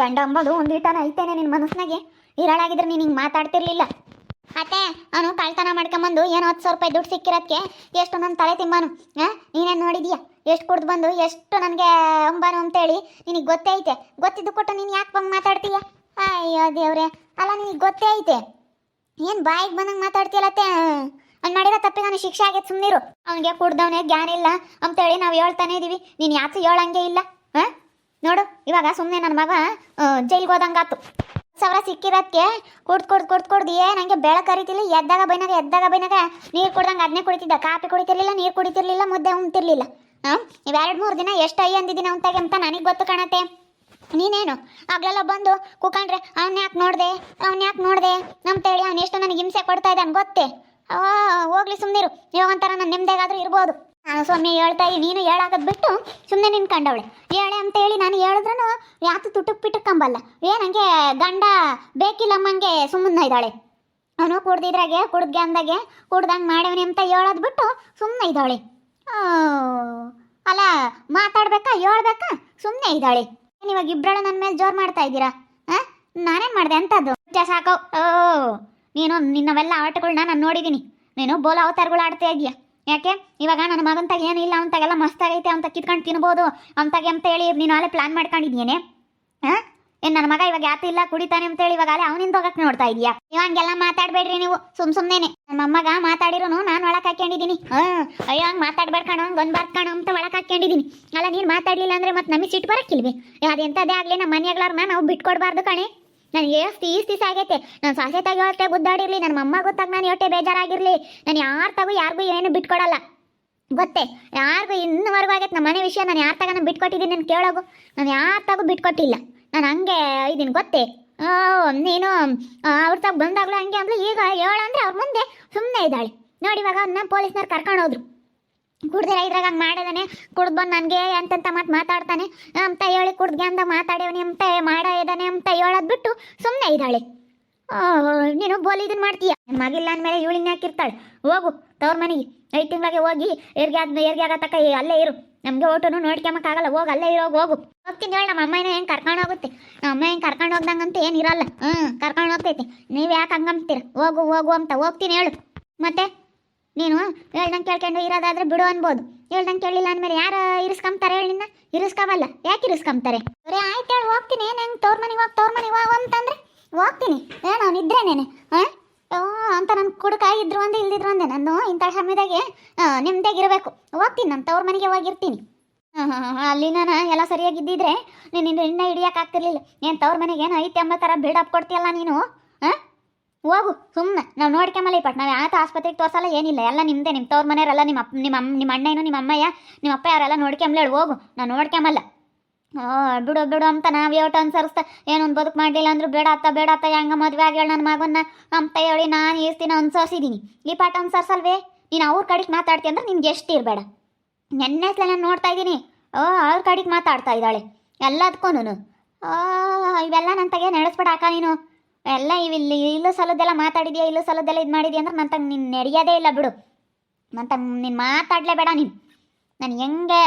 ಗಂಡ ಅಂಬೋದು ಒಂದು ಇಟ್ಟನ ಐತೇನೆ ನಿನ್ನ ಮನಸ್ಸಿನಾಗೆ. ಇರಳಾಗಿದ್ರೆ ನೀನು ಹಿಂಗೆ ಮಾತಾಡ್ತಿರ್ಲಿಲ್ಲ. ಅತ್ತೆ, ಅವನು ಕಳ್ತನ ಮಾಡ್ಕೊಂಬಂದು ಏನು ಹತ್ತು ಸಾವಿರ ರೂಪಾಯಿ ದುಡ್ಡು ಸಿಕ್ಕಿರೋದಕ್ಕೆ ಎಷ್ಟು ನನ್ನ ತಲೆ ತಿಂಬಾನು ಹಾಂ ನೀನೇನು ನೋಡಿದ್ಯಾ? ಎಷ್ಟು ಕುಡ್ದು ಬಂದು, ಎಷ್ಟು ನನಗೆ ಅಂಬಾನು ಅಂತೇಳಿ ನಿನಗೆ ಗೊತ್ತೇ ಐತೆ. ಗೊತ್ತಿದ್ದು ಕೊಟ್ಟು ನೀನು ಯಾಕೆ ಬಂದು ಮಾತಾಡ್ತೀಯ? ಅಯ್ಯೋ ದೇವ್ರೆ, ಅಲ್ಲ ನಿನಗೆ ಗೊತ್ತೇ ಐತೆ. ಏನು ಬಾಯಿಗೆ ಬಂದಂಗೆ ಮಾತಾಡ್ತೀಯಲ್ಲತ್ತೆ ಅವ್ನು ಮಾಡಿರೋ ತಪ್ಪಿ ನಾನು ಶಿಕ್ಷೆ ಆಗೈತೆ ಸುಮ್ಮನಿರು ಅವನಿಗೆ ಕುಡ್ದವನೇ ಜ್ಞಾನ ಇಲ್ಲ ಅಂತೇಳಿ ನಾವು ಹೇಳ್ತಾನೆ ಇದ್ದೀವಿ ನೀನು ಯಾಕೆ ಹೇಳಂಗೆ ಇಲ್ಲ ಹಾಂ ನೋಡು, ಇವಾಗ ಸುಮ್ಮನೆ ನನ್ನ ಮಗ ಜೈಲ್ಗೆ ಹೋದಂಗಾತು. ಸಾವಿರ ಸಿಕ್ಕಿರೋದಕ್ಕೆ ಕುಡ್ದು ಕುಡ್ದು ಕುಡ್ದು ಕುಡ್ದು ನನಗೆ ಬೆಳೆ ಕರಿತಿಲ್ಲ, ಎದ್ದಾಗ ಬೈನಾಗ ಎದ್ದಾಗ ಬೈನಾಗ ನೀರು ಕುಡ್ದಂಗೆ ಅದನ್ನೇ ಕುಡಿತಿದ್ದ. ಕಾಫಿ ಕುಡಿತಿರ್ಲಿಲ್ಲ, ನೀರು ಕುಡಿತಿರ್ಲಿಲ್ಲ, ಮುದ್ದೆ ಉಣ್ತಿರ್ಲಿಲ್ಲ. ಹಾಂ ಇವೆರಡು ಮೂರು ದಿನ ಎಷ್ಟು ಅಯ್ಯ ಅಂದಿದ್ದೀನಿ ಅಂತಾಗೆ ಅಂತ ನನಗೆ ಗೊತ್ತು ಕಾಣತ್ತೆ. ನೀನೇನು? ಆಗ್ಲೆಲ್ಲ ಬಂದು ಕುಕಂಡ್ರೆ, ಅವ್ನ ಯಾಕೆ ನೋಡಿದೆ? ಅವ್ನ ಯಾಕೆ ನೋಡ್ದೆ? ಅಂತೇಳಿ ಅವ್ನು ಎಷ್ಟು ನನಗೆ ಹಿಂಸೆ ಕೊಡ್ತಾ ಇದ್ದಾನೆ, ಗೊತ್ತೇ? ಹೋಗ್ಲಿ ಸುಮ್ಮನಿರು ಇವಾಗ ಒಂಥರ ನಾನು ನಿಮ್ದೇಗಾದ್ರೂ ಇರ್ಬೋದು. ಸ್ವಾಮಿ ಹೇಳ್ತಾ ನೀನು ಹೇಳಾಕದ್ ಬಿಟ್ಟು ಸುಮ್ಮನೆ ನಿನ್ಕಂಡವಳೆ ಹೇಳೆ ಅಂತ ಹೇಳಿ ನಾನು ಹೇಳಿದ್ರು ಯಾತು ತುಟುಕ್ ಪಿಟುಕಂಬಲ್ಲ ಏನಂಗೆ ಗಂಡ ಬೇಕಿಲ್ಲಮ್ಮಂಗೆ ಸುಮ್ಮನೆ ಇದ್ದಾಳೆ. ಅವನು ಕುಡ್ದಿದ್ರಾಗೆ, ಕುಡ್ದ್ಗೆ ಅಂದಾಗೆ, ಕುಡ್ದಂಗೆ ಮಾಡವನಿ ಅಂತ ಹೇಳೋದು ಬಿಟ್ಟು ಸುಮ್ಮನೆ ಇದ್ದಾಳೆ. ಅಲ್ಲ, ಮಾತಾಡ್ಬೇಕಾ, ಹೇಳ್ಬೇಕಾ? ಸುಮ್ಮನೆ ಇದ್ದಾಳೆ. ಇವಾಗ ಇಬ್ಬರಳು ನನ್ನ ಮೇಲೆ ಜೋರು ಮಾಡ್ತಾ ಇದ್ದೀರಾ? ಹಾಂ? ನಾನೇನು ಮಾಡಿದೆ ಅಂತದ್ದು? ಸಾಕು. ಓ, ನೀನು ನಿನ್ನವೆಲ್ಲ ಆಟಗಳನ್ನ ನಾನು ನೋಡಿದ್ದೀನಿ ನೀನು ಬೋಲ ಅವತಾರಗಳು ಆಡ್ತಾ ಇದೀಯ ಯಾಕೆ? ಇವಾಗ ನನ್ನ ಮಗಂತಾಗ ಏನಿಲ್ಲ ಅಂತಾಗೆಲ್ಲ ಮಸ್ತಾಗೈತೆ ಅಂತ ಕಿತ್ಕೊಂಡು ತಿನ್ಬೋದು ಅಂತಾಗೆ ಅಂತ ಹೇಳಿ ನೀನು ಅಲ್ಲೇ ಪ್ಲಾನ್ ಮಾಡ್ಕೊಂಡಿದ್ಯೇನೆ? ಹಾಂ ಏನು ನನ್ನ ಮಗ ಇವಾಗ ಯಾತು ಇಲ್ಲ, ಕುಡಿತಾನೆ ಅಂತೇಳಿ ಇವಾಗ ಅಲ್ಲೇ ಅವನಿಂದ ಹೋಗಕ್ಕೆ ನೋಡ್ತಾ ಇದೀಯಾ? ಇವಂಗೆಲ್ಲ ಮಾತಾಡಬೇಡ್ರಿ ನೀವು, ಸುಮ್ ಸುಮ್ಮನೆ ನಮ್ಮ ಮೊಮ್ಮಗ ಮಾತಾಡಿರೋನು ನಾನು ಒಳಗೆ ಹಾಕ್ಕೊಂಡಿದ್ದೀನಿ ಹಾಂ ಅಯ್ಯೋ, ಹಂಗೆ ಮಾತಾಡ್ಬೇಡ ಕಣೋ, ಹಂಗೆ ಬಂದ್ಬಾರ್ದು ಕಣೋ ಅಂತ ಒಳಗೆ ಹಾಕ್ಕೊಂಡಿದ್ದೀನಿ ಅಲ್ಲ, ನೀನು ಮಾತಾಡಲಿಲ್ಲ ಅಂದರೆ ಮತ್ತೆ ನಮಗೆ ಸಿಟ್ಟು ಬರೋಕ್ಕಿಲ್ವಿ? ಅದೆಂಥದ್ದೇ ಆಗಲಿ ನಮ್ಮ ಮನೆಯಾಗ್ಲಾರ್ನ ನಾವು ಬಿಟ್ಕೊಡ್ಬಾರ್ದು ಕಣೆ. ನನಗೆ ಎಷ್ಟು ಈಸ್ ದಿವಸ ಆಗೈತೆ. ನಾನು ಸಾಸೆ ತೆಗೆ ಹೊಟ್ಟೆ ಬುದ್ದಾಡಿರಲಿ ನನ್ನ ಅಮ್ಮ ಗೊತ್ತಾಗ ನಾನು ಹೊಟ್ಟೆ ಬೇಜಾರಾಗಿರ್ಲಿ. ನಾನು ಯಾರ ತಗೋ ಯಾರಿಗೂ ಏನು ಬಿಟ್ಕೊಡಲ್ಲ. ಗೊತ್ತೇ? ಯಾರಿಗೂ ಇನ್ನುವರೆಗೂ ಆಗೈತೆ. ನಮ್ಮ ಮನೆ ವಿಷಯ ನಾನು ಯಾರು ತಗ ನಾನು ಬಿಟ್ಕೊಟ್ಟಿದ್ದೀನಿ ನಾನು ಕೇಳೋಗು. ನಾನು ಯಾರ ತಗೋ ಬಿಟ್ಕೊಟ್ಟಿಲ್ಲ. ನಾನು ಹಂಗೆ ಇದೀನಿ ಗೊತ್ತೇ? ಓ, ನೀನು ಅವ್ರ ತಗ ಬಂದಾಗಲೂ ಹಂಗೆ ಅಂದ್ಲು. ಈಗ ಹೇಳಂದ್ರೆ ಅವ್ರ ಮುಂದೆ ಸುಮ್ಮನೆ ಇದ್ದಾಳೆ. ನೋಡಿ ಇವಾಗ ಅವನ್ನ ಪೊಲೀಸ್ನವ್ರು ಕರ್ಕೊಂಡು ಹೋದ್ರು. ಕುಡ್ದಿರ ಇದ್ರಾಗ ಹಂಗೆ ಮಾಡಿದಾನೆ, ಕುಡ್ದು ಬಂದು ನನಗೆ ಅಂತಂತ ಮಾತು ಮಾತಾಡ್ತಾನೆ, ಅಂತ ಹೇಳಿ ಕುಡ್ದ್ಗೆ ಅಂತ ಮಾತಾಡ್ಯವನಿ ಅಂತ ಮಾಡ ಇದ್ದಾನೆ ಅಂತ ಹೇಳೋದು ಬಿಟ್ಟು ಸುಮ್ಮನೆ ಇದ್ದಾಳೆ. ನೀನು ಬೋಲಿ ಇದನ್ನ ಮಾಡ್ತೀಯ? ಮಗಿಲ್ಲ ಅಂದಮೇಲೆ ಇವಳಿನ ಹಾಕಿರ್ತಾಳೆ ಹೋಗು, ತವ್ರ ಮನೆಗೆ. ಐದು ತಿಂಗಳಿಗೆ ಹೋಗಿ ಏರ್ಗೆ ಎರ್ಗೆ ಆಗೋ ತಕ ಅಲ್ಲೇ ಇರು. ನಮಗೆ ಓಟನು ನೋಡ್ಕೊಂಬಕ್ಕಾಗಲ್ಲ ಹೋಗಿ, ಅಲ್ಲೇ ಇರೋಗಿ ಹೋಗು. ಹೋಗ್ತೀನಿ ಹೇಳ ನಮ್ಮ ಅಮ್ಮನ ಹೆಂಗೆ ಕರ್ಕೊಂಡು ಹೋಗುತ್ತೆ. ನಮ್ಮ ಅಮ್ಮ ಹೆಂಗೆ ಕರ್ಕೊಂಡು ಹೋಗ್ದಂಗಂತ ಏನಿರಲ್ಲ ಹ್ಞೂ ಕರ್ಕೊಂಡು ಹೋಗ್ತೈತಿ. ನೀವು ಯಾಕೆ ಹಂಗಂತೀರ ಹೋಗು ಹೋಗು ಅಂತ ಹೋಗ್ತೀನಿ ಹೇಳು. ಮತ್ತೆ? ನೀನು ಹೇಳ್ದಂಗೆ ಕೇಳ್ಕೊಂಡು ಇರೋದಾದ್ರೆ ಬಿಡು ಅನ್ಬೋದು. ಹೇಳ್ದಂಗೆ ಕೇಳಿಲ್ಲ ಅಂದ್ಮೇಲೆ ಯಾರು ಇರಿಸ್ಕೊಂಬ್ತಾರೆ ಹೇಳಿ ನಿನ್ನ? ಇರಿಸ್ಕೊಬಲ್ಲ ಯಾಕೆ ಇರಿಸ್ಕೊಂಬ್ತಾರೆ? ಅರೆ ಆಯ್ತು ಹೇಳಿ, ಹೋಗ್ತೀನಿ. ನಂಗೆ ತವ್ರ ಮನೆಗೆ ಹೋಗಿ, ತೋರ್ ಮನೆಗೆ ಹೋಗು ಅಂತಂದ್ರೆ? ಹೋಗ್ತೀನಿ. ಏನು ಅವ್ನು ಇದ್ರೇನೇನೆ ಹಾಂ? ಅಂತ ನನ್ನ ಕುಡುಕ ಇದ್ರು ಒಂದೇ ಇಲ್ದಿದ್ರು ಒಂದೇ ನಾನು ಇಂಥ ಸಮಯದಾಗೆ ಇರಬೇಕು. ಹೋಗ್ತೀನಿ. ನಾನು ತವ್ರ ಮನೆಗೆ ಹೋಗಿರ್ತೀನಿ ಅಲ್ಲಿ ನಾನು ಎಲ್ಲ ಸರಿಯಾಗಿದ್ದಿದ್ರೆ ನೀನು ಇನ್ನೂ ಇನ್ನೂ ಹಿಡಿಯೋಕ್ಕಾಗ್ತಿರ್ಲಿಲ್ಲ ಏನು ತವ್ರ ಮನೆಗೆ ಏನು ಐತೆ ಎಂಬ ಥರ ಬಿಲ್ಡಪ್ ಕೊಡ್ತೀಯಲ್ಲ ನೀನು? ಹೋಗು ಸುಮ್ಮನೆ ನಾವು ನೋಡ್ಕೊಂಬಲ್ಲ ಪಟ್ ನಾವು ಯಾತ ಆಸ್ಪತ್ರೆಗೆ ತೋರಿಸಲ್ಲ, ಏನಿಲ್ಲ. ಎಲ್ಲ ನಿಮ್ಮದೇ ನಿಮ್ಮ ತವ್ರ ಮನೆಯವರೆಲ್ಲ, ನಿಮ್ಮ ಅಪ್ಪ, ನಿಮ್ಮ ಅಮ್ಮ, ನಿಮ್ಮ ಅಣ್ಣ ಏನು ನಿಮ್ಮ ಅಮ್ಮಯ್ಯ, ನಿಮ್ಮ ಅಪ್ಪ ಯಾರೆಲ್ಲ ನೋಡ್ಕೊಂಬ್ಲೇಳು ಹೋಗು. ನಾವು ನೋಡ್ಕೊಂಬಲ್ಲ ಓ ಬಿಡು ಬಿಡು ಅಂತ ನಾವು ಯೋಟ ಅನ್ಸರಿಸ್ತಾ ಏನೊಂದು ಬದುಕು ಮಾಡಲಿಲ್ಲ ಅಂದ್ರೂ ಬೇಡ ಅತ್ತ ಬೇಡ ಅತ್ತ, ಹೆಂಗ ಮದುವೆ ಆಗ್ಯಾಳ ನನ್ನ ಮಗನ್ನ? ಅಂತ ಹೇಳಿ ನಾನು ಈಸ್ತಿನ ಅನ್ಸರ್ಸಿದ್ದೀನಿ ಈ ಪಾಠ ಅನ್ಸರ್ಸಲ್ವೇ ನೀನು ಅವ್ರ ಕಡೆಗೆ ಮಾತಾಡ್ತಿ ಅಂದ್ರೆ ನಿನ್ಗೆ ಎಷ್ಟು ಇರಬೇಡ. ನೆನ್ನೆ ಸಲ ನಾನು ನೋಡ್ತಾ ಇದ್ದೀನಿ ಓ ಅವ್ರ ಕಡೆಗೆ ಮಾತಾಡ್ತಾ ಇದ್ದಾಳೆ. ಎಲ್ಲದಕ್ಕೂ ಇವೆಲ್ಲ ನನ್ನ ತಗೇ ನಡೆಸ್ಬೇಡ ಅಕ್ಕ ನೀನು. ಎಲ್ಲ ಇಲ್ಲಿ ಇಲ್ಲೂ ಸಲದ್ದೆಲ್ಲ ಮಾತಾಡಿದ್ಯಾ, ಇಲ್ಲೂ ಸಲದ್ದೆಲ್ಲ ಇದು ಮಾಡಿದ್ಯಾ ಅಂದ್ರೆ ನನ್ನ ತಗ ನೀನು ನಡೆಯೋದೇ ಇಲ್ಲ ಬಿಡು. ನನ್ನ ತಗ ನೀನು ಮಾತಾಡಲೇಬೇಡ ನೀನು. ನಾನು ಹೆಂಗೆ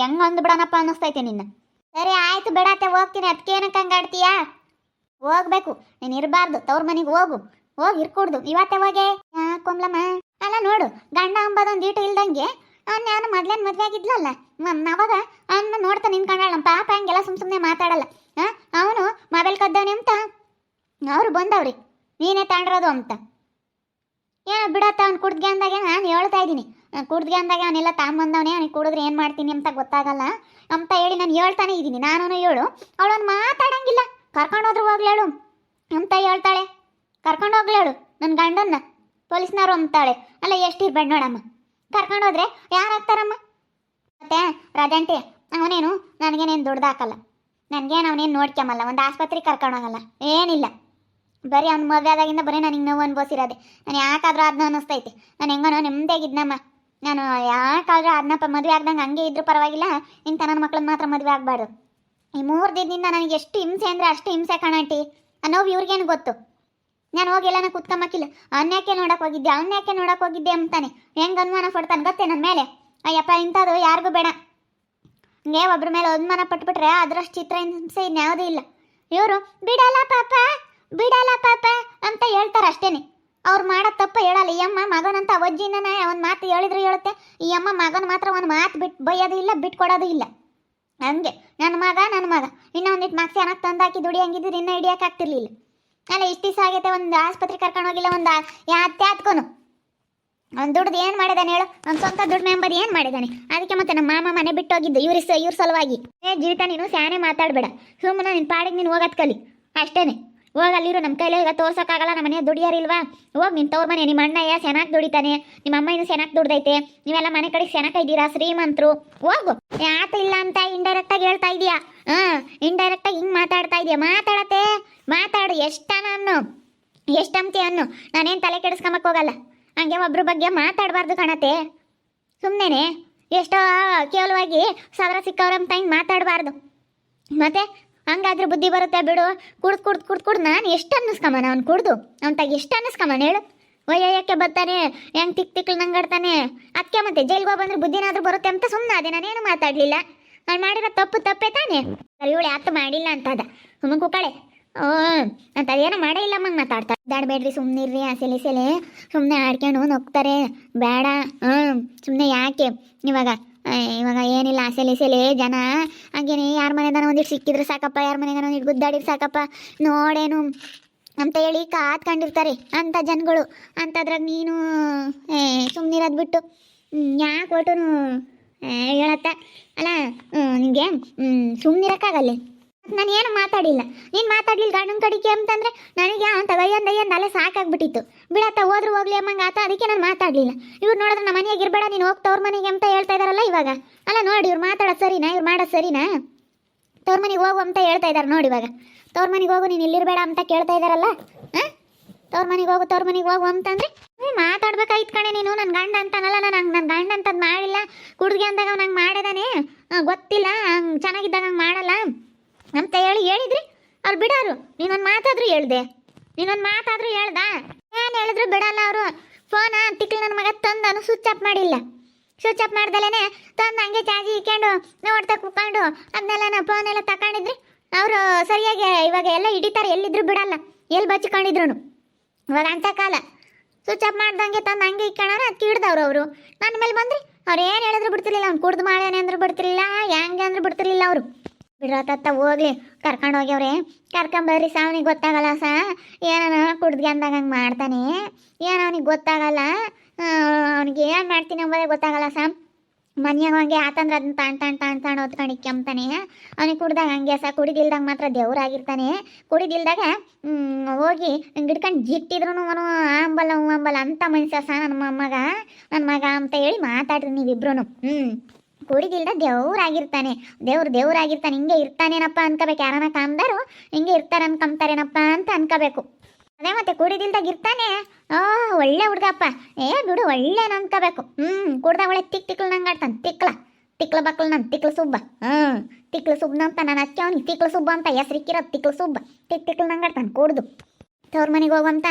ಹೆಂಗೆ ಅಂದ್ಬಿಡೋಣಪ್ಪ ಅನ್ನಿಸ್ತೈತೆ ನಿನ್ನ. ಸರಿ ಆಯ್ತು ಬಿಡತ್ತೆ ಹೋಗ್ತೀನಿ. ಅದಕ್ಕೆ ಏನಕ್ಕೆ ಹಂಗಾಡ್ತೀಯಾ ಹೋಗ್ಬೇಕು. ನೀನು ಇರಬಾರ್ದು. ತವ್ರ ಮನೆಗೆ ಹೋಗು. ಹೋಗಿ ಇರ್ಕೊಡ್ದು ಇವತ್ತೆ ಹೋಗೆ. ಯಾಕೊಮ್ಲಮ್ಮ ಅಲ್ಲ ನೋಡು, ಗಂಡ ಅಂಬದೊಂದು ಈಟು ಇಲ್ದಂಗೆ ಅವ್ನು ನಾನು ಮೊದ್ಲೇನು ಮದುವೆ ಆಗಿದ್ಲಲ್ಲ? ಅವಾಗ ಅವನ್ನ ನೋಡ್ತಾ ನಿನ್ಕೊಂಡಾಳ ನಮ್ಮ ಪಾಪ, ಹಂಗೆಲ್ಲ ಸುಮ್ ಸುಮ್ಮನೆ ಮಾತಾಡಲ್ಲ. ಹಾಂ? ಅವನು ಮೊಬೈಲ್ ಕದ್ದವನೆ ಅಂತ? ಅವರು ಬಂದವ್ರಿ. ನೀನೇ ತಾಂಡಿರೋದು ಅಂತ. ಏನೋ ಬಿಡತ್ತ ಅವ್ನು ಕುಡ್ದ್ಗೆ ಅಂದಾಗ ನಾನು ಹೇಳ್ತಾ ಇದ್ದೀನಿ. ಕುಡ್ದ್ಗೆ ಅಂದಾಗ ಅವನೆಲ್ಲ ತಾಂಬಂದವನೇ ಅವ್ನಿಗೆ ಕುಡಿದ್ರೆ ಏನು ಮಾಡ್ತೀನಿ ಅಂತ ಗೊತ್ತಾಗಲ್ಲ. ಅಂತ ಹೇಳಿ ನಾನು ಹೇಳ್ತಾನೆ ಇದ್ದೀನಿ. ನಾನು ಹೇಳು. ಅವಳೊಂದು ಮಾತಾಡಂಗಿಲ್ಲ. ಕರ್ಕೊಂಡೋದ್ರು ಹೋಗ್ಲೇಳು ಅಂತ ಹೇಳ್ತಾಳೆ. ಕರ್ಕೊಂಡು ಹೋಗ್ಲೇಳು ನನ್ನ ಗಂಡನ್ನ. ಪೊಲೀಸ್ನವರು ಅಂತಾಳೆ ಅಲ್ಲ ಎಷ್ಟು ಇರ್ಬೇಡ ನೋಡಮ್ಮ ಕರ್ಕೊಂಡೋದ್ರೆ ಯಾರು ಹಾಕ್ತಾರಮ್ಮ? ಮತ್ತೆ ರಾಜಂಟಿ, ಅವನೇನು? ನನಗೇನೇನು ದುಡ್ದು ಹಾಕಲ್ಲ. ನನಗೇನು ಅವನೇನು ನೋಡ್ಕೊಂಬಲ್ಲ ಒಂದು ಆಸ್ಪತ್ರೆಗೆ ಕರ್ಕೊಂಡೋಗಲ್ಲ ಏನಿಲ್ಲ. ಬರೀ ಅವ್ನ ಮದುವೆ ಆದಾಗಿಂದ ಬರೀ ನನಗೆ ನೋವು ಅನ್ಬೋಸಿರೋದೆ ನಾನು ಯಾಕಾದ್ರೂ ಅದನ್ನ ಅನ್ನಿಸ್ತೈತೆ. ನಾನು ಹೆಂಗನೋ ನೆಮ್ಮದಿಯಾಗಿದ್ನಮ್ಮ ನಾನು ಯಾಕಾದ್ರೂ ಅದನ್ನಪ್ಪ ಮದುವೆ ಆಗ್ದಂಗೆ ಹಂಗೆ ಇದ್ರೂ ಪರವಾಗಿಲ್ಲ. ಇಂಥ ನನ್ನ ಮಕ್ಳನ್ನ ಮಾತ್ರ ಮದುವೆ ಆಗಬಾರ್ದು. ಈ ಮೂರು ದಿನದಿಂದ ನನಗೆ ಎಷ್ಟು ಹಿಂಸೆ ಅಂದರೆ ಅಷ್ಟು ಹಿಂಸೆ ಕಾಣಂಟಿ ನೋವು ಇವ್ರಿಗೇನು ಗೊತ್ತು? ನಾನು ಹೋಗಿ ಎಲ್ಲನ ಕುತ್ಕೊಂಬಕ್ಕಿಲ್ಲ ಅವನ್ಯಾಕೆ ನೋಡಕ್ಕೆ ಹೋಗಿದ್ದೆ ಅವನ್ಯಾಕೆ ನೋಡಕ್ಕೆ ಹೋಗಿದ್ದೆ ಅಂತಾನೆ. ಹೆಂಗೆ ಅನುಮಾನ ಪಡ್ತಾನೆ ಗೊತ್ತೇ ನನ್ನ ಮೇಲೆ? ಅಯ್ಯಪ್ಪ, ಇಂಥದ್ದು ಯಾರಿಗೂ ಬೇಡ. ಹಂಗೆ ಒಬ್ಬರ ಮೇಲೆ ಅನುಮಾನ ಪಟ್ಬಿಟ್ರೆ ಅದರಷ್ಟು ಚಿತ್ರ ಹಿಂಸೆ ಇನ್ಯಾವುದೂ ಇಲ್ಲ. ಇವರು, ಬಿಡಲ್ಲ ಪಾಪ ಬಿಡಲ್ಲ ಪಾಪ ಅಂತ ಹೇಳ್ತಾರೆ ಅಷ್ಟೇನೆ. ಅವ್ರು ಮಾಡೋ ತಪ್ಪ ಹೇಳಲ್ಲ. ಈ ಅಮ್ಮ ಮಗನಂತ ಅವಜ್ಜಿನ ಒಂದು ಮಾತು ಹೇಳಿದ್ರು ಹೇಳುತ್ತೆ. ಈ ಅಮ್ಮ ಮಗನ ಮಾತ್ರ ಒಂದು ಮಾತು ಬಿಟ್ಟು ಬೈಯೋದು ಇಲ್ಲ, ಬಿಟ್ಕೊಡೋದು ಇಲ್ಲ. ಹಂಗೆ. ನನ್ನ ಮಗ ನನ್ನ ಮಗ. ಇನ್ನೂ ಒಂದಿಟ್ಟು ಮಾಕ್ಸಿ ಅನ್ನಕ್ಕೆ ತಂದಾಕಿ ಹಂಗಿದ್ರೆ ಇನ್ನೂ ಹಿಡಿಯೋಕ್ಕಾಗ್ತಿರ್ಲಿಲ್ಲ ಅಲ್ಲ, ಇಷ್ಟು ದಿವಸ ಆಗೈತೆ ಒಂದು ಆಸ್ಪತ್ರೆ ಕರ್ಕೊಂಡು ಹೋಗಿಲ್ಲ, ಒಂದು ಯಾತ್ತೆ ಹತ್ಕೊನು ಅವ್ನು ದುಡ್ದು ಏನು ಮಾಡಿದಾನೆ ಹೇಳು? ಅವ್ನ ಸ್ವಂತ ದುಡ್ಡು ಮೆಂಬರ್ ಏನು ಮಾಡಿದಾನೆ? ಅದಕ್ಕೆ ಮತ್ತೆ ನಮ್ಮ ಮಾಮ ಮನೆ ಬಿಟ್ಟು ಹೋಗಿದ್ದು ಇವ್ರ ಇವ್ರ ಸಲುವಾಗಿ. ಏ, ಜೀವಿತ, ನೀನು ಸ್ಯಾನೆ ಮಾತಾಡಬೇಡ. ಸುಮ್ಮನೆ ನಿನ್ನ ಪಾಡಿಗೆ ನೀನು ಹೋಗೋದ್ ಕಲಿ. ಅಷ್ಟೇನೆ. ಹೋಗಲ್ಲಿರು ನಮ್ಮ ಕೈಲೇ ಈಗ ತೋರ್ಸೋಕ್ಕಾಗಲ್ಲ ನಮ್ಮ ಮನೆ ದುಡಿಯಾರಿಲ್ವಾ? ಹೋಗಿ ನಿನ್ನ ತವ್ರ ಮನೆ, ನಿಮ್ಮ ಅಣ್ಣಯ್ಯ ಚೆನ್ನಾಗಿ ದುಡಿತಾನೆ. ನಿಮ್ಮ ಅಮ್ಮ ಇನ್ನು ಸೆನಾಕ್ ದುಡ್ದೈತೆ. ನೀವೆಲ್ಲ ಮನೆ ಕಡೆ ಚೆನ್ನಾಗಿ ಇದ್ದೀರಾ, ಶ್ರೀಮಂತರು? ಹೋಗು. ಯಾತ ಇಲ್ಲ ಅಂತ ಇಂಡೈರೆಕ್ಟಾಗಿ ಹೇಳ್ತಾ ಇದೀಯಾ ಹಾಂ ಇಂಡೈರೆಕ್ಟಾಗಿ ಹಿಂಗೆ ಮಾತಾಡ್ತಾ ಇದೀಯಾ ಮಾತಾಡತ್ತೆ. ಮಾತಾಡು ಎಷ್ಟನ ಅನ್ನು? ಎಷ್ಟಂತೆ ಅನ್ನು? ನಾನೇನು ತಲೆ ಕೆಡಿಸ್ಕೊಂಬಕ್ ಹೋಗಲ್ಲ. ಹಂಗೆ ಒಬ್ರ ಬಗ್ಗೆ ಮಾತಾಡಬಾರ್ದು ಕಾಣತ್ತೆ ಸುಮ್ಮನೆ ಎಷ್ಟೋ ಕೇವಲವಾಗಿ ಸಾವಿರ ಸಿಕ್ಕವ್ರಂತ ಹಿಂಗೆ ಮಾತಾಡಬಾರ್ದು. ಮತ್ತೆ ಹಂಗಾದ್ರೆ ಬುದ್ಧಿ ಬರುತ್ತೆ ಬಿಡು. ಕುಡ್ದು ಕುಡ್ದು ಕುಡ್ದು ಕುಡ್ದು ನಾನು ಎಷ್ಟು ಅನ್ನಿಸ್ಕಮ್ಮನ ಅವ್ನು ಕುಡ್ದು? ಅವ್ನ ತಾಗ ಎಷ್ಟು ಅನ್ನಿಸ್ಕಮ್ಮನ ಹೇಳು. ಒಯ್ಯಕ್ಕೆ ಬರ್ತಾನೆ? ಹೆಂಗ್ ತಿಕ್ ತಿಕ್ಲು ನಂಗಾಡ್ತಾನೆ ಅದಕ್ಕೆ ಮತ್ತೆ ಜೈಲ್ಗೆ ಬಂದ್ರೆ ಬುದ್ಧಿನಾದ್ರೂ ಬರುತ್ತೆ ಅಂತ ಸುಮ್ಮನೆ ಅದೇ ನಾನೇನು ಮಾತಾಡಲಿಲ್ಲ. ನಾನು ಮಾಡಿರೋ ತಪ್ಪು ತಪ್ಪೇ ತಾನೆ? ಇವಳು ಯಾತು ಮಾಡಿಲ್ಲ ಅಂತದ. ಸುಮ್ಮನೆ ಕುಕ್ಕಳೆ ಓ ಅಂತ ಅದೇನೋ ಮಾಡೇ ಇಲ್ಲ ಮಾತಾಡ್ತಾ. ಮಾತಾಡ್ತಾರೆ ಸುಮ್ಮನೆ ಇರ್ರಿ ಆಸೆಲೆ ಸೆಲೆ ಸುಮ್ಮನೆ ಆಡ್ಕೊಂಡು ಹೋಗ್ತಾರೆ ಬೇಡ. ಹ್ಞೂ ಸುಮ್ಮನೆ ಯಾಕೆ? ಇವಾಗ ಆ, ಇವಾಗ ಏನಿಲ್ಲ ಆಸೆಲಿ ಸೆಲೆ, ಜನ. ಹಂಗೇನೆ, ಯಾರ ಮನೆದಾನ ಒಂದಿಟ್ಟು ಸಿಕ್ಕಿದ್ರೆ ಸಾಕಪ್ಪ, ಯಾರ ಮನೆಗಾನ ಒಂದಿಟ್ಟು ಗುದ್ದಾಡಿದ್ರೆ ಸಾಕಪ್ಪ. ನೋಡೇನು ಅಂತ ಹೇಳಿ ಕಾತ್ಕೊಂಡಿರ್ತಾರೆ ಅಂಥ ಜನಗಳು. ಅಂಥದ್ರಾಗ ನೀನು ಸುಮ್ಮನಿರೋದು ಬಿಟ್ಟು. ಯಾಕೆ ಒಟ್ಟುನು ಹೇಳತ್ತ? ಅಲ್ಲ ನಿಮಗೆ ಸುಮ್ಮನಿರಕ್ಕಾಗಲ್ಲ ನಾನು ಏನು ಮಾತಾಡಿಲ್ಲ. ನೀನು ಮಾತಾಡ್ಲಿಲ್ಲ ಗಂಡನ ಕಡಿಕೆ ಅಂತಂದ್ರೆ ನನಗೆ ಅಂತ ತಗಯ್ಯಂದ ಅಯ್ಯಂದ ಅಲ್ಲೇ ಸಾಕಾಗ್ಬಿಟ್ಟಿತ್ತು. ಬಿಡತ್ತ ಹೋದ್ರು ಹೋಗ್ಲಿ ಅಮ್ಮಂಗೆ ಆತ, ಅದಕ್ಕೆ ನಾನು ಮಾತಾಡಲಿಲ್ಲ. ಇವ್ರು ನೋಡಿದ್ರೆ ನಮ್ಮ ಮನೆಯಾಗ ಇರಬೇಡ, ನೀನು ಹೋಗ್ತವ್ರ ಮನೆಗೆ ಅಂತ ಹೇಳ್ತಾ ಇದಾರಲ್ಲ ಇವಾಗ. ಅಲ್ಲ ನೋಡಿ, ಇವ್ರು ಮಾತಾಡೋದು ಸರಿನಾ, ಇವ್ರು ಮಾಡೋದು ಸರಿನಾ? ತವ್ರ ಮನೆಗೆ ಹೋಗು ಅಂತ ಹೇಳ್ತಾ ಇದಾರೆ ನೋಡಿ ಇವಾಗ. ತವ್ರ ಮನೆಗೆ ಹೋಗು, ನೀನು ಇಲ್ಲಿರ್ಬೇಡ ಅಂತ ಕೇಳ್ತಾ ಇದ್ದಾರಲ್ಲ ಹಾಂ? ತವ್ರ ಮನೆಗೆ ಹೋಗು, ತವ್ರ ಮನೆಗೆ ಹೋಗು ಅಂತಂದ್ರೆ ಹ್ಞೂ ಮಾತಾಡ್ಬೇಕಾಯ್ತು ಕಣೆ ನೀನು ನನ್ನ ಗಂಡ ಅಂತಾನಲ್ಲ, ನಾನು ಹಂಗೆ ನನ್ನ ಗಂಡ ಅಂತಂದು ಮಾಡಿಲ್ಲ. ಕುಡ್ಗೆ ಅಂದಾಗ ಅವ್ನು ಹಂಗೆ ಮಾಡಿದಾನೆ? ಗೊತ್ತಿಲ್ಲ, ಹಂಗೆ ಚೆನ್ನಾಗಿದ್ದಾಗ ಹಂಗೆ ಮಾಡಲ್ಲ? ಅಂತ ಹೇಳಿ ಹೇಳಿದ್ರಿ? ಅವ್ರು ಬಿಡೋರು. ನೀನೊಂದು ಮಾತಾದ್ರೂ ಹೇಳ್ದೆ. ನೀನೊಂದು ಮಾತಾದ್ರೂ ಹೇಳ್ದ? ಏನು ಹೇಳಿದ್ರು ಬಿಡಲ್ಲ ಅವರು. ಫೋನ ತಿಕ್ಲಿ ನನ್ನ ಮಗ ತಂದನು ಸ್ವಿಚ್ ಆಫ್ ಮಾಡಿಲ್ಲ. ಸ್ವಿಚ್ ಆಫ್ ಮಾಡ್ದಲೇನೆ ತಂದು ಹಂಗೆ ಚಾರ್ಜಿ ಇಕ್ಕೊಂಡು ನೋಡ್ತಾ ಕುತ್ಕೊಂಡು ಅದನ್ನೆಲ್ಲ ಫೋನ್ ಎಲ್ಲ ತಗೊಂಡಿದ್ರಿ ಅವರು ಸರಿಯಾಗಿ ಇವಾಗ ಎಲ್ಲ ಹಿಡಿತಾರೆ. ಎಲ್ಲಿದ್ರು ಬಿಡಲ್ಲ. ಎಲ್ಲಿ ಬಚ್ಕೊಂಡಿದ್ರು ಇವಾಗ ಅಂಥ ಕಾಲ. ಸ್ವಿಚ್ ಆಫ್ ಮಾಡ್ದಂಗೆ ತಂದು ಹಂಗೆ ಇಕ್ಕೊಳ್ಳೋಣ ಅದಕ್ಕೆ ಹಿಡ್ದವ್ರು ಅವರು. ನನ್ನ ಮೇಲೆ ಬಂದ್ರಿ? ಅವ್ರು ಏನು ಹೇಳಿದ್ರು ಬಿಡ್ತಿರ್ಲಿಲ್ಲ. ಅವ್ನು ಕುಡ್ದು ಮಾಡ್ಯಾನೆ ಅಂದ್ರೆ ಬಿಡ್ತಿರ್ಲಿಲ್ಲ ಹೆಂಗೆ ಅಂದ್ರೆ ಬಿಡ್ತಿರ್ಲಿಲ್ಲ ಅವರು. ಬಿಡ್ರತ್ತ ಹೋಗ್ಲಿ. ಕರ್ಕೊಂಡು ಹೋಗ್ಯವ್ರೆ. ಕರ್ಕೊಂಬರ್ರಿ ಸಾ, ಅವನಿಗೆ ಗೊತ್ತಾಗಲ್ಲ ಸಾ. ಏನನ ಕುಡ್ದು ಅಂದಾಗ ಹಂಗೆ ಮಾಡ್ತಾನೆ. ಏನೋ ಅವನಿಗೆ ಗೊತ್ತಾಗಲ್ಲ. ಅವನಿಗೆ ಏನು ಮಾಡ್ತೀನಿ ಅಂಬೋದೇ ಗೊತ್ತಾಗಲ್ಲ ಸಾ. ಮನ್ಯಾಗ ಹಂಗೆ ಆತಂದ್ರೆ ಅದನ್ನ ತಾಣ್ ತಾಣ್ ತಾಣ್ ತಾಣ್ ಹೊತ್ಕೊಂಡು ಕೆಮ್ತಾನೆ. ಅವನಿಗೆ ಕುಡ್ದಾಗ ಹಂಗೆ ಸ. ಕುಡಿದಿಲ್ದಾಗ ಮಾತ್ರ ದೇವ್ರಾಗಿರ್ತಾನೆ ಕುಡಿದಿಲ್ದಾಗ ಹೋಗಿ ಗಿಡ್ಕೊಂಡು ಜಿಟ್ಟಿದ್ರು ಅವನು ಅಂಬಲ್ಲ, ಹೂ ಅಂಬಲ್ಲ ಅಂತ ಮನುಷ್ಯ ಸ, ನನ್ನ ಮೊಮ್ಮಗ. ನನ್ನ ಮಗ ಅಂತ ಹೇಳಿ ಮಾತಾಡ್ರಿ ನೀವಿಬ್ರು ಹ್ಞೂ ಕುಡಿದಿಲ್ದ ದೇವ್ರಾಗಿರ್ತಾನೆ. ದೇವ್ರು ದೇವ್ರಾಗಿರ್ತಾನೆ. ಹಿಂಗೆ ಇರ್ತಾನೇನಪ್ಪ ಅನ್ಕೋಬೇಕು. ಯಾರನ್ನ ಕಾಮ್ದಾರು ಹಿಂಗೆ ಇರ್ತಾರೆ ಅನ್ಕಂಬ್ತಾರೇನಪ್ಪ ಅಂತ ಅನ್ಕೋಬೇಕು. ಅದೇ ಮತ್ತೆ ಕುಡಿದಿಲ್ದಾಗ ಇರ್ತಾನೆ. ಓ ಒಳ್ಳೆ ಹುಡುಗಪ್ಪ. ಏ, ಬಿಡು ಒಳ್ಳೆ ಅನ್ಕೋಬೇಕು. ಹ್ಮ್, ಕುಡ್ದಾಗ ಒಳ್ಳೆ ತಿಕ್ ತಿಕ್ಳು ನಂಗೆ ಆಡ್ತಾನೆ. ತಿಕ್ಲ ತಿಕ್ಲ ಬಕ್ಲ ನನ್ ತಿಕ್ಲ ಸುಬ್ಬ. ಹ್ಮ್ ತಿಕ್ಲ ಸುಬ್ಬನ ಅಂತ ನಾನು ಅಕ್ಕಿ ಅವ್ನಿಗೆ ತಿಕ್ಲ ಸುಬ್ಬ ಅಂತ ಹೆಸರಿಕ್ಕಿರೋದು ತಿಕ್ಲ ಸುಬ್ಬ. ತಿಕ್ ತಿಕ್ಳು ನಂಗೆ ಆಡ್ತಾನೆ ಕುಡ್ದು. ತವ್ರ ಮನೆಗೆ ಹೋಗುವಂತ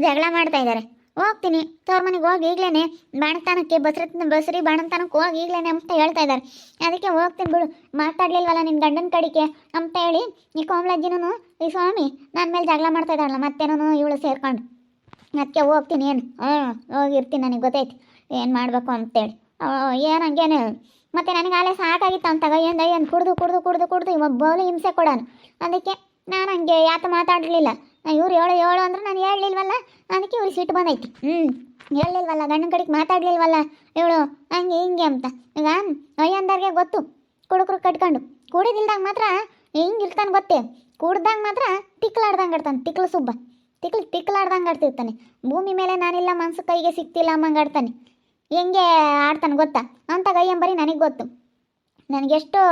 ಜಗಳ ಮಾಡ್ತಾ ಇದ್ದಾರೆ ಹೋಗ್ತೀನಿ. ತವ್ರ ಮನೆಗೆ ಹೋಗಿ ಈಗಲೇ ಬಾಣತಾನಕ್ಕೆ ಬಸ್ರತ್ನ ಬಸ್ರಿ ಬಾಣತನಕ್ಕೆ ಹೋಗಿ ಈಗಲೇ ಅಂತ ಹೇಳ್ತಾ ಇದ್ದಾರೆ ಅದಕ್ಕೆ ಹೋಗ್ತೀನಿ ಬಿಡು. ಮಾತಾಡ್ಲಿಲ್ವಲ್ಲ ನಿನ್ನ ಗಂಡನ ಕಡಿಕೆ ಅಂತ ಹೇಳಿ ಈ ಕೋಮಲಜ್ಜಿನೂ ಈ ಸ್ವಾಮಿ ನನ್ನ ಮೇಲೆ ಜಗಳ ಮಾಡ್ತಾ ಇದ್ದಾರಲ್ಲ ಮತ್ತೇನೋ ಇವಳು ಸೇರ್ಕೊಂಡು. ಅದಕ್ಕೆ ಹೋಗ್ತೀನಿ ಏನು? ಹಾಂ ಹೋಗಿರ್ತೀನಿ ನನಗೆ ಗೊತ್ತೈತಿ. ಏನು ಮಾಡಬೇಕು ಅಂತೇಳಿ ಏನು ಹಂಗೇನು? ಮತ್ತು ನನಗೆ ಅಲ್ಲೇ ಸಾಕಾಗಿತ್ತು ಅಂತ ಏನು ಏನು ಕುಡ್ದು ಕುಡ್ದು ಕುಡ್ದು ಕುಡ್ದು ಇವಾಗ ಬೌಲು ಹಿಂಸೆ ಕೊಡೋನು. ಅದಕ್ಕೆ ನಾನು ಹಂಗೆ ಯಾತ ಮಾತಾಡಲಿಲ್ಲ. ಇವ್ರು ಹೇಳು ಹೇಳು ಅಂದ್ರೆ ನಾನು ಹೇಳಲಿಲ್ವಲ್ಲ? ಅದಕ್ಕೆ ಇವ್ರಿಗೆ ಸಿಟ್ಟು ಬಂದೈತಿ. ಹ್ಞೂ ಹೇಳಲಿಲ್ವಲ್ಲ ಗಂಡನ ಕಡೆಗೆ ಮಾತಾಡಲಿಲ್ವಲ್ಲ? ಇವಳು ಹಂಗೆ ಹಿಂಗೆ ಅಂತ. ಈಗ ಅಯ್ಯಂದರ್ಗೆ ಗೊತ್ತು ಕುಡುಕರು ಕಟ್ಕೊಂಡು. ಕೂಡಿದಿಲ್ದಾಗ ಮಾತ್ರ ಹಿಂಗೆ ಇರ್ತಾನೆ ಗೊತ್ತೇ? ಕುಡ್ದಾಗ ಮಾತ್ರ ತಿಕ್ಲಾಡ್ದಂಗೆ ಆಡ್ತಾನೆ ತಿಕ್ಲು ಸುಬ್ಬ. ತಿಕ್ಲು ತಿಕ್ಲಾಡ್ದಂಗೆ ಆಡ್ತಿರ್ತಾನೆ. ಭೂಮಿ ಮೇಲೆ ನಾನಿಲ್ಲ ಮನ್ಸು ಕೈಗೆ ಸಿಕ್ತಿಲ್ಲ ಅಮ್ಮಂಗೆ ಆಡ್ತಾನೆ. ಹೆಂಗೆ ಆಡ್ತಾನೆ ಗೊತ್ತಾ? ಅಂತ ಅಯ್ಯಂಬರಿ ನನಗೆ ಗೊತ್ತು. ನನಗೆಷ್ಟು,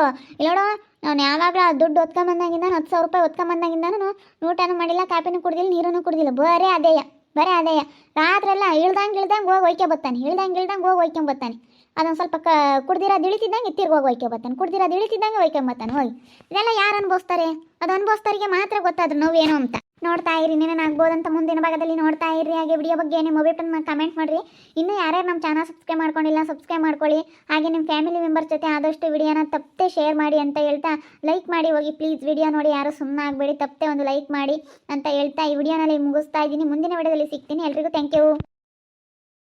ಇಲ್ಲೋಡು, ನಾನು ಯಾವಾಗಲೂ ದುಡ್ಡು ಒತ್ಕೊಂಬಂದಾಗಿಂದ ಹತ್ತು ಸಾವಿರ ರೂಪಾಯಿ ಒತ್ಕೊಂಬಂದಾಗಿಂದನು ಊಟನೂ ಮಾಡಿಲ್ಲ ಕಾಪಿನೂ ಕುಡಿದಿಲ್ಲ, ನೀರನ್ನು ಕುಡ್ದಿಲ್ಲ. ಬರೇ ಅದೇಯ ಬರೇ ಅದೇಯ ರಾತ್ರೆಲ್ಲ ಇಳ್ದಂಗೆ ಇಳ್ದಂಗೆ ಹೋಗಿ ಒಯ್ಕೆ ಬರ್ತಾನೆ ಇಳ್ದಂಗೆ ಇಳ್ದಂಗೆ ಹೋಗಿ ಒಯ್ಕೊಂಡ್ ಬರ್ತಾನೆ ಅದೊಂದು ಸ್ವಲ್ಪ ಕ, ಕುಡ್ದಿರೋದು ಇಳಿತಿದ್ದಂಗೆ ಹೋಗಿ ಒಯ್ಕೆ ಬರ್ತಾನೆ ಕುಡ್ದಿರೋದು ಇಳಿತಿದ್ದಂಗೆ ಒಯ್ಕೊಂಡ್ ಬರ್ತಾನೆ ಹೋಗಿ ಇದೆಲ್ಲ ಯಾರು ಅನುಭವಿಸ್ತಾರೆ? ಅದು ಅನುಭವಿಸ್ತಾರಿಗೆ ಮಾತ್ರ ಗೊತ್ತಾದ್ರು ನೋವೇನು ಅಂತ. ನೋಡ್ತಾ ಇರಿ ಏನೇನಾಗ್ಬೋದಂತ ಮುಂದಿನ ಭಾಗದಲ್ಲಿ ನೋಡ್ತಾ ಇರಿ. ಹಾಗೆ ವಿಡಿಯೋ ಬಗ್ಗೆ ನಿಮ್ಮ ಒಬಿಟನ್ನ ಕಮೆಂಟ್ ಮಾಡಿರಿ. ಇನ್ನೂ ಯಾರ್ಯಾರು ನಮ್ಮ ಚಾನಲ್ ಸಬ್ಸ್ಕ್ರೈಬ್ ಮಾಡ್ಕೊಂಡಿಲ್ಲ ಸಬ್ಸ್ಕ್ರೈಬ್ ಮಾಡ್ಕೊಳ್ಳಿ. ಹಾಗೆ ನಿಮ್ಮ ಫ್ಯಾಮಿಲಿ ಮೆಂಬರ್ಸ್ ಜೊತೆ ಆದಷ್ಟು ವಿಡಿಯೋನ ತಪ್ಪದೆ ಶೇರ್ ಮಾಡಿ ಅಂತ ಹೇಳ್ತಾ ಲೈಕ್ ಮಾಡಿ ಹೋಗಿ. ಪ್ಲೀಸ್ ವಿಡಿಯೋ ನೋಡಿ, ಯಾರು ಸುಮ್ಮನೆ ಆಗಬೇಡಿ, ತಪ್ಪದೆ ಒಂದು ಲೈಕ್ ಮಾಡಿ ಅಂತ ಹೇಳ್ತಾ ಈ ವಿಡಿಯೋನಲ್ಲಿ ಮುಗಿಸ್ತಾ ಇದ್ದೀನಿ. ಮುಂದಿನ ವಿಡಿಯೋದಲ್ಲಿ ಸಿಗ್ತೀನಿ. ಎಲ್ರಿಗೂ ಥ್ಯಾಂಕ್ ಯು